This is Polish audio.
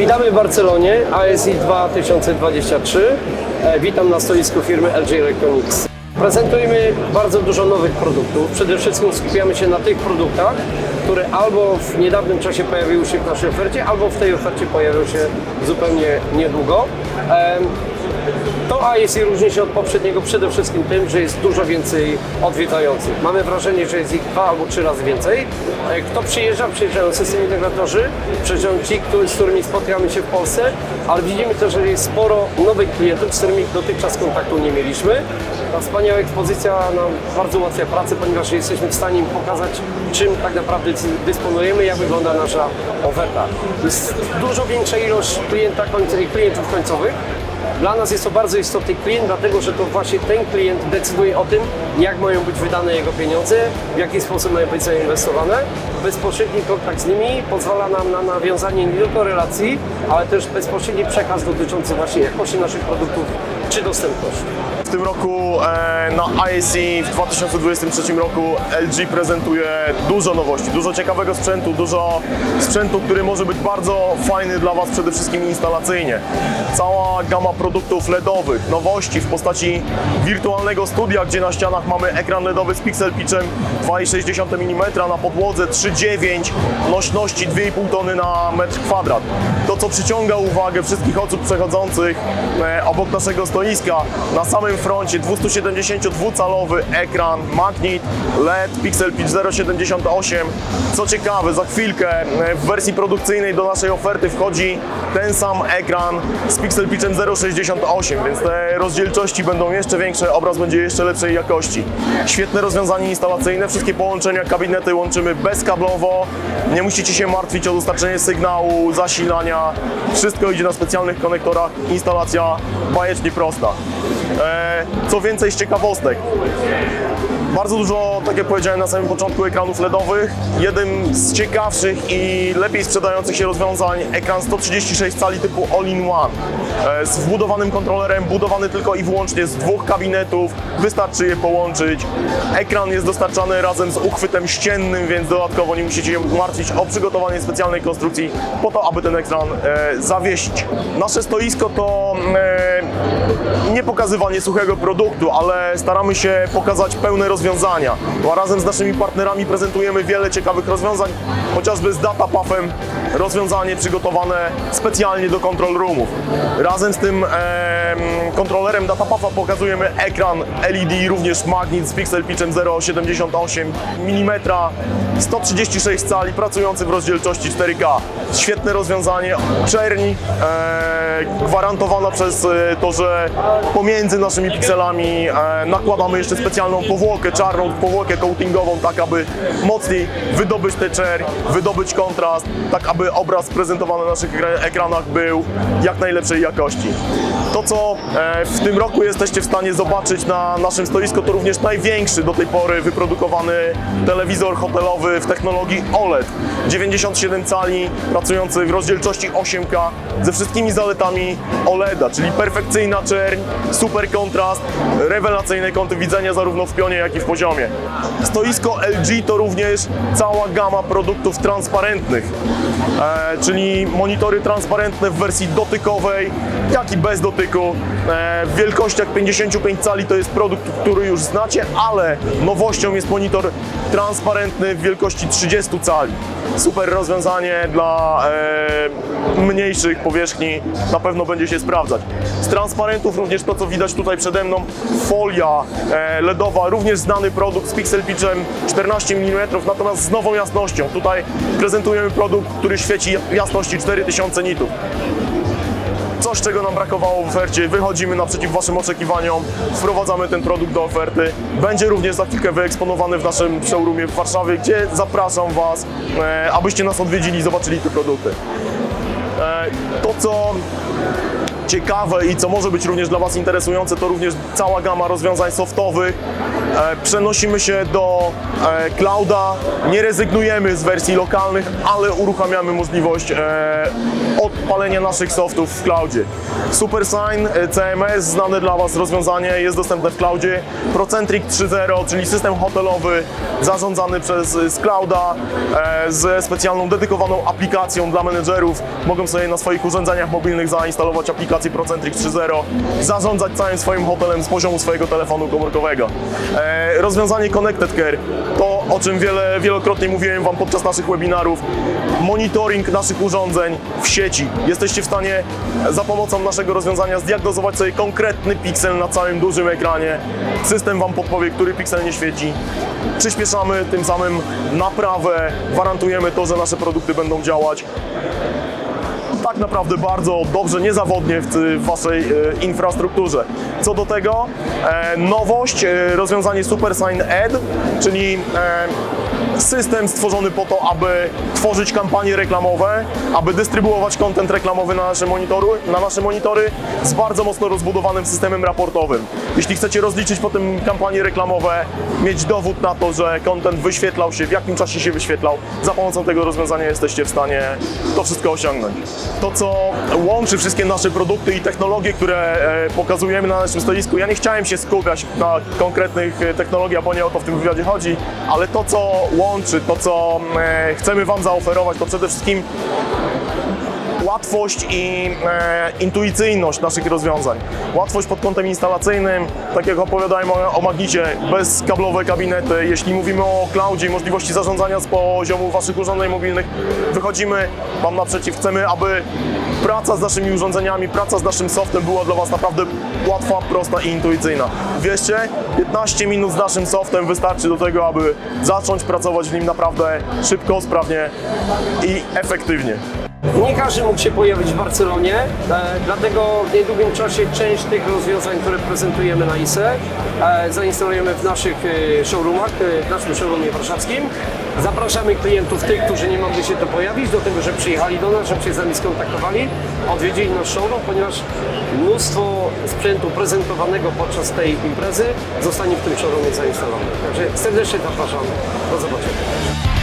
Witamy w Barcelonie, ASI 2023. E, Witam na stoisku firmy LG Electronics. Prezentujemy bardzo dużo nowych produktów. Przede wszystkim skupiamy się na tych produktach, które albo w niedawnym czasie pojawiły się w naszej ofercie, albo w tej ofercie pojawią się zupełnie niedługo. To ASI różni się od poprzedniego przede wszystkim tym, że jest dużo więcej odwiedzających. Mamy wrażenie, że jest ich dwa albo trzy razy więcej. E, Kto przyjeżdża? Przyjeżdżają system integratorzy, przyjeżdżają ci, z którymi spotykamy się w Polsce, ale widzimy też, że jest sporo nowych klientów, z którymi dotychczas kontaktu nie mieliśmy. Ta wspaniała ekspozycja nam bardzo ułatwia pracę, ponieważ jesteśmy w stanie im pokazać, czym tak naprawdę dysponujemy, jak wygląda nasza oferta. Jest dużo większa ilość klienta, klientów końcowych, dla nas jest to bardzo istotny klient, dlatego że to właśnie ten klient decyduje o tym, jak mają być wydane jego pieniądze, w jaki sposób mają być zainwestowane. Bezpośredni kontakt z nimi pozwala nam na nawiązanie nie tylko relacji, ale też bezpośredni przekaz dotyczący właśnie jakości naszych produktów czy dostępności. W tym roku e, na ISE w 2023 roku LG prezentuje dużo nowości, dużo ciekawego sprzętu, dużo sprzętu, który może być bardzo fajny dla Was przede wszystkim instalacyjnie. Cała gama produktów LEDowych, nowości w postaci wirtualnego studia, gdzie na ścianach mamy ekran LEDowy z pixel pitchem 2,6 mm na podłodze 3,9 nośności 2,5 tony na metr kwadrat. To co przyciąga uwagę wszystkich osób przechodzących e, obok naszego stoiska, na samym froncie 272-calowy ekran Magnit LED Pixel Pitch 0.78. Co ciekawe, za chwilkę e, w wersji produkcyjnej do naszej oferty wchodzi ten sam ekran z Pixel Pitchem 0.68, więc te rozdzielczości będą jeszcze większe, obraz będzie jeszcze lepszej jakości. Świetne rozwiązanie instalacyjne, wszystkie połączenia, kabinety łączymy bezkablowo, nie musicie się martwić o dostarczenie sygnału, zasilania, wszystko idzie na specjalnych konektorach, instalacja bajecznie prosta. E, co więcej z ciekawostek, bardzo dużo, tak jak powiedziałem na samym początku, ekranów LEDowych. Jednym z ciekawszych i lepiej sprzedających się rozwiązań ekran 136 cali typu All-in-One e, z wbudowanym kontrolerem, budowany tylko i wyłącznie z dwóch kabinetów. Wystarczy je połączyć. Ekran jest dostarczany razem z uchwytem ściennym, więc dodatkowo nie musicie się martwić o przygotowanie specjalnej konstrukcji po to, aby ten ekran e, zawiesić. Nasze stoisko to e, nie pokazywanie suchego produktu, ale staramy się pokazać pełne rozwiązania. A razem z naszymi partnerami prezentujemy wiele ciekawych rozwiązań, chociażby z DataPuffem rozwiązanie przygotowane specjalnie do control roomów. Razem z tym em, kontrolerem DataPuffa pokazujemy ekran LED, również Magnit z Pixel Pitchem 0,78 mm, 136 cali, pracujący w rozdzielczości 4K. Świetne rozwiązanie, czerń e, gwarantowana przez e, to, że pomiędzy naszymi pikselami e, nakładamy jeszcze specjalną powłokę czarną, powłokę coatingową, tak aby mocniej wydobyć tę czerń, wydobyć kontrast, tak aby obraz prezentowany na naszych ekra- ekranach był jak najlepszej jakości. To, co e, w tym roku jesteście w stanie zobaczyć na naszym stoisku, to również największy do tej pory wyprodukowany telewizor hotelowy w technologii OLED. 97 cali, pracujący w rozdzielczości 8K, ze wszystkimi zaletami OLEDa, czyli perfekcyjna czerń, super kontrast, rewelacyjne kąty widzenia zarówno w pionie, jak i w poziomie. Stoisko LG to również cała gama produktów transparentnych, e, czyli monitory transparentne w wersji dotykowej, jak i bez dotyku. E, w wielkościach 55 cali to jest produkt, który już znacie, ale nowością jest monitor transparentny w wielkości 30 cali. Super rozwiązanie dla e, mniejszych powierzchni, na pewno będzie się sprawdzać. Z transparentów również to, co widać tutaj przede mną, folia e, LEDowa, również znany produkt z Pixel Pitchem 14 mm, natomiast z nową jasnością. Tutaj prezentujemy produkt, który świeci jasności 4000 nitów coś, czego nam brakowało w ofercie. Wychodzimy naprzeciw Waszym oczekiwaniom, wprowadzamy ten produkt do oferty. Będzie również za chwilkę wyeksponowany w naszym showroomie w Warszawie, gdzie zapraszam Was, e, abyście nas odwiedzili i zobaczyli te produkty. E, to, co ciekawe i co może być również dla Was interesujące, to również cała gama rozwiązań softowych, przenosimy się do e, clouda, nie rezygnujemy z wersji lokalnych, ale uruchamiamy możliwość e, odpalenia naszych softów w cloudzie. SuperSign e, CMS, znane dla Was rozwiązanie, jest dostępne w cloudzie. Procentric 3.0, czyli system hotelowy zarządzany przez z clouda e, ze specjalną dedykowaną aplikacją dla menedżerów. Mogą sobie na swoich urządzeniach mobilnych zainstalować aplikację Procentric 3.0, zarządzać całym swoim hotelem z poziomu swojego telefonu komórkowego. E, rozwiązanie Connected Care to, o czym wiele, wielokrotnie mówiłem Wam podczas naszych webinarów, monitoring naszych urządzeń w sieci. Jesteście w stanie za pomocą naszego rozwiązania zdiagnozować sobie konkretny piksel na całym dużym ekranie. System Wam podpowie, który piksel nie świeci. Przyspieszamy tym samym naprawę, gwarantujemy to, że nasze produkty będą działać tak naprawdę bardzo dobrze, niezawodnie w, Waszej e, infrastrukturze. Co do tego, e, nowość, e, rozwiązanie SuperSign Ed, czyli system stworzony po to, aby tworzyć kampanie reklamowe, aby dystrybuować kontent reklamowy na nasze, monitory, na nasze monitory z bardzo mocno rozbudowanym systemem raportowym. Jeśli chcecie rozliczyć potem kampanie reklamowe, mieć dowód na to, że kontent wyświetlał się, w jakim czasie się wyświetlał, za pomocą tego rozwiązania jesteście w stanie to wszystko osiągnąć. To, co łączy wszystkie nasze produkty i technologie, które e, pokazujemy na naszym stoisku, ja nie chciałem się skupiać na konkretnych e, technologiach, bo nie o to w tym wywiadzie chodzi, ale to, co łączy, to, co e, chcemy Wam zaoferować, to przede wszystkim łatwość i e, intuicyjność naszych rozwiązań. Łatwość pod kątem instalacyjnym, tak jak opowiadałem o, o Magnicie, bezkablowe kabinety. Jeśli mówimy o cloudzie i możliwości zarządzania z poziomu Waszych urządzeń mobilnych, wychodzimy Wam naprzeciw. Chcemy, aby praca z naszymi urządzeniami, praca z naszym softem była dla Was naprawdę łatwa, prosta i intuicyjna. Wierzcie, 15 minut z naszym softem wystarczy do tego, aby zacząć pracować w nim naprawdę szybko, sprawnie i efektywnie. Nie każdy mógł się pojawić w Barcelonie, e, dlatego w niedługim czasie część tych rozwiązań, które prezentujemy na ISE, e, zainstalujemy w naszych e, showroomach, w naszym showroomie warszawskim. Zapraszamy klientów, tych, którzy nie mogli się tu pojawić, do tego, że przyjechali do nas, żeby się z nami skontaktowali, odwiedzili nasz showroom, ponieważ mnóstwo sprzętu prezentowanego podczas tej imprezy zostanie w tym showroomie zainstalowane. Także serdecznie zapraszamy. Do zobaczenia.